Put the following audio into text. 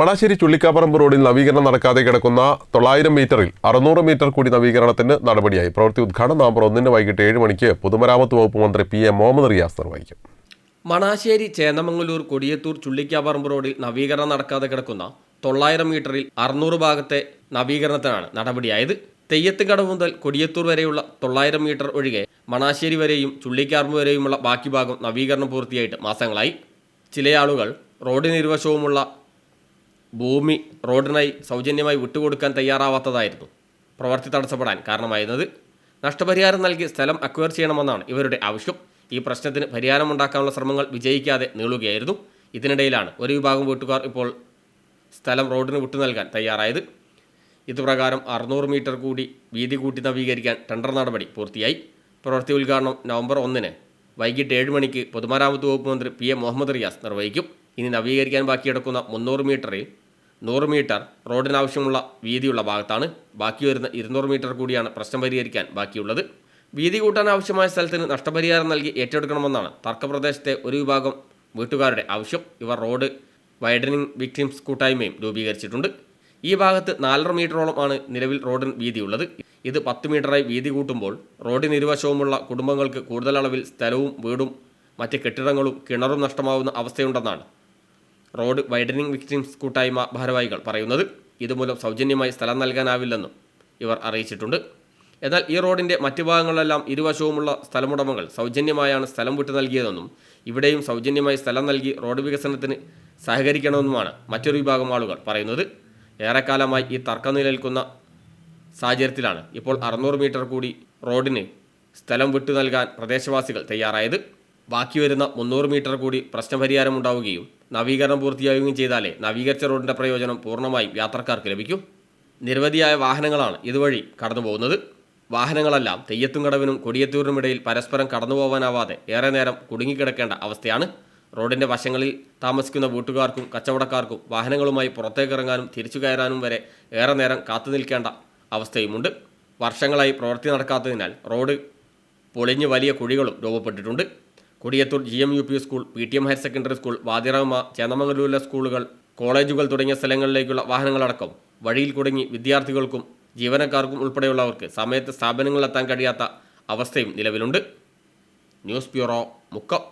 മണാശ്ശേരി ചുള്ളിക്കാപ്പറമ്പ് റോഡിൽ നവീകരണം നടക്കാതെ കിടക്കുന്ന തൊള്ളായിരം മീറ്ററിൽ അറുന്നൂറ് മീറ്റർ കൂടി നവീകരണത്തിന് നടപടിയായി. പ്രവൃത്തി ഉദ്ഘാടനം നവംബർ ഒന്നിന് വൈകിട്ട് ഏഴ് മണിക്ക് പൊതുമരാമത്ത് വകുപ്പ് മന്ത്രി പി എ മുഹമ്മദ് റിയാസ് നിർവഹിക്കും. മണാശ്ശേരി ചേന്നമംഗലൂർ കൊടിയത്തൂർ ചുള്ളിക്കാപ്പറമ്പ് റോഡിൽ നവീകരണം നടക്കാതെ കിടക്കുന്ന തൊള്ളായിരം മീറ്ററിൽ അറുന്നൂറ് ഭാഗത്തെ നവീകരണത്തിനാണ് നടപടിയായത്. തെയ്യത്തുകട മുതൽ കൊടിയത്തൂർ വരെയുള്ള തൊള്ളായിരം മീറ്റർ ഒഴികെ മണാശ്ശേരി വരെയും ചുള്ളിക്കാർമ്പ് വരെയുമുള്ള ബാക്കി ഭാഗം നവീകരണം പൂർത്തിയായിട്ട് മാസങ്ങളായി. ചിലയാളുകൾ ആളുകൾ റോഡിന് ഇരുവശവുമുള്ള ഭൂമി റോഡിനായി സൗജന്യമായി വിട്ടുകൊടുക്കാൻ തയ്യാറാവാത്തതായിരുന്നു. പ്രവൃത്തി തടസ്സപ്പെടാൻ കാരണമായിരുന്നത് നഷ്ടപരിഹാരം നൽകി സ്ഥലം അക്വയർ ചെയ്യണമെന്നാണ് ഇവരുടെ ആവശ്യം. ഈ പ്രശ്നത്തിന് പരിഹാരമുണ്ടാക്കാനുള്ള ശ്രമങ്ങൾ വിജയിക്കാതെ നീളുകയായിരുന്നു. ഇതിനിടയിലാണ് ഒരു വിഭാഗം വീട്ടുകാർ ഇപ്പോൾ സ്ഥലം റോഡിന് വിട്ടു നൽകാൻ തയ്യാറായത്. ഇതുപ്രകാരം അറുന്നൂറ് മീറ്റർ കൂടി വീതി കൂട്ടി നവീകരിക്കാൻ ടെൻഡർ നടപടി പൂർത്തിയായി. പ്രവൃത്തി ഉദ്ഘാടനം നവംബർ ഒന്നിന് വൈകിട്ട് ഏഴ് മണിക്ക് പൊതുമരാമത്ത് വകുപ്പ് മന്ത്രി പി എ മുഹമ്മദ് റിയാസ് നിർവഹിക്കും. ഇനി നവീകരിക്കാൻ ബാക്കിയെടുക്കുന്ന മുന്നൂറ് മീറ്ററിൽ നൂറ് മീറ്റർ റോഡിനാവശ്യമുള്ള വീതിയുള്ള ഭാഗത്താണ് ബാക്കി വരുന്ന ഇരുന്നൂറ് മീറ്റർ കൂടിയാണ് പ്രശ്നം പരിഹരിക്കാൻ ബാക്കിയുള്ളത്. വീതി കൂട്ടാൻ ആവശ്യമായ സ്ഥലത്തിന് നഷ്ടപരിഹാരം നൽകി ഏറ്റെടുക്കണമെന്നാണ് തർക്കപ്രദേശത്തെ ഒരു വിഭാഗം വീട്ടുകാരുടെ ആവശ്യം. ഇവർ റോഡ് വൈഡനിങ് വിക്ടിംസ് കൂട്ടായ്മയും രൂപീകരിച്ചിട്ടുണ്ട്. ഈ ഭാഗത്ത് നാലര മീറ്ററോളം ആണ് നിലവിൽ റോഡിന് വീതിയുള്ളത്. ഇത് പത്ത് മീറ്ററായി വീതി കൂട്ടുമ്പോൾ റോഡിന് ഇരുവശവുമുള്ള കുടുംബങ്ങൾക്ക് കൂടുതൽ അളവിൽ സ്ഥലവും വീടും മറ്റ് കെട്ടിടങ്ങളും കിണറും നഷ്ടമാവുന്ന അവസ്ഥയുണ്ടെന്നാണ് റോഡ് വൈഡനിങ് വിക്ടിംസ് കൂട്ടായ്മ ഭാരവാഹികൾ പറയുന്നത് ഇതുമൂലം സൗജന്യമായി സ്ഥലം നൽകാനാവില്ലെന്നും ഇവർ അറിയിച്ചിട്ടുണ്ട്. എന്നാൽ ഈ റോഡിന്റെ മറ്റു ഭാഗങ്ങളിലെല്ലാം ഇരുവശവുമുള്ള സ്ഥലമുടമകൾ സൗജന്യമായാണ് സ്ഥലം വിട്ടു നൽകിയതെന്നും ഇവിടെയും സൗജന്യമായി സ്ഥലം നൽകി റോഡ് വികസനത്തിന് സഹകരിക്കണമെന്നുമാണ് മറ്റൊരു വിഭാഗം ആളുകൾ പറയുന്നത്. ഏറെക്കാലമായി ഈ തർക്കം നിലനിൽക്കുന്ന സാഹചര്യത്തിലാണ് ഇപ്പോൾ അറുന്നൂറ് മീറ്റർ കൂടി റോഡിന് സ്ഥലം വിട്ടു നൽകാൻ പ്രദേശവാസികൾ തയ്യാറായത്. ബാക്കി വരുന്ന മുന്നൂറ് മീറ്റർ കൂടി പ്രശ്നപരിഹാരം ഉണ്ടാവുകയും നവീകരണം പൂർത്തിയാവുകയും ചെയ്താലേ നവീകരിച്ച റോഡിന്റെ പ്രയോജനം പൂർണമായും യാത്രക്കാർക്ക് ലഭിക്കും. നിരവധിയായ വാഹനങ്ങളാണ് ഇതുവഴി കടന്നു പോകുന്നത് വാഹനങ്ങളെല്ലാം തെയ്യത്തും കടവിനും കൊടിയത്തൂരിനും ഇടയിൽ പരസ്പരം കടന്നുപോകാനാവാതെ ഏറെ നേരം കുടുങ്ങിക്കിടക്കേണ്ട അവസ്ഥയാണ്. റോഡിന്റെ വശങ്ങളിൽ താമസിക്കുന്ന വീട്ടുകാർക്കും കച്ചവടക്കാർക്കും വാഹനങ്ങളുമായി പുറത്തേക്ക് ഇറങ്ങാനും തിരിച്ചു കയറാനും വരെ ഏറെ നേരം കാത്തു നിൽക്കേണ്ട അവസ്ഥയുമുണ്ട്. വർഷങ്ങളായി പ്രവൃത്തി നടക്കാത്തതിനാൽ റോഡ് പൊളിഞ്ഞ് വലിയ കുഴികളും രൂപപ്പെട്ടിട്ടുണ്ട്. Kodiyathur G M U P school P T M higher secondary school വാതിറമ ചേന്നമംഗലൂരിലെ സ്കൂളുകൾ കോളേജുകൾ തുടങ്ങിയ സ്ഥലങ്ങളിലേക്കുള്ള വാഹനങ്ങളടക്കം വഴിയിൽ കുടുങ്ങി വിദ്യാർത്ഥികൾക്കും ജീവനക്കാർക്കും ഉൾപ്പെടെയുള്ളവർക്ക് സമയത്ത് സ്ഥാപനങ്ങളിലെത്താൻ കഴിയാത്ത അവസ്ഥയും നിലവിലുണ്ട്. News bureau Mukkam.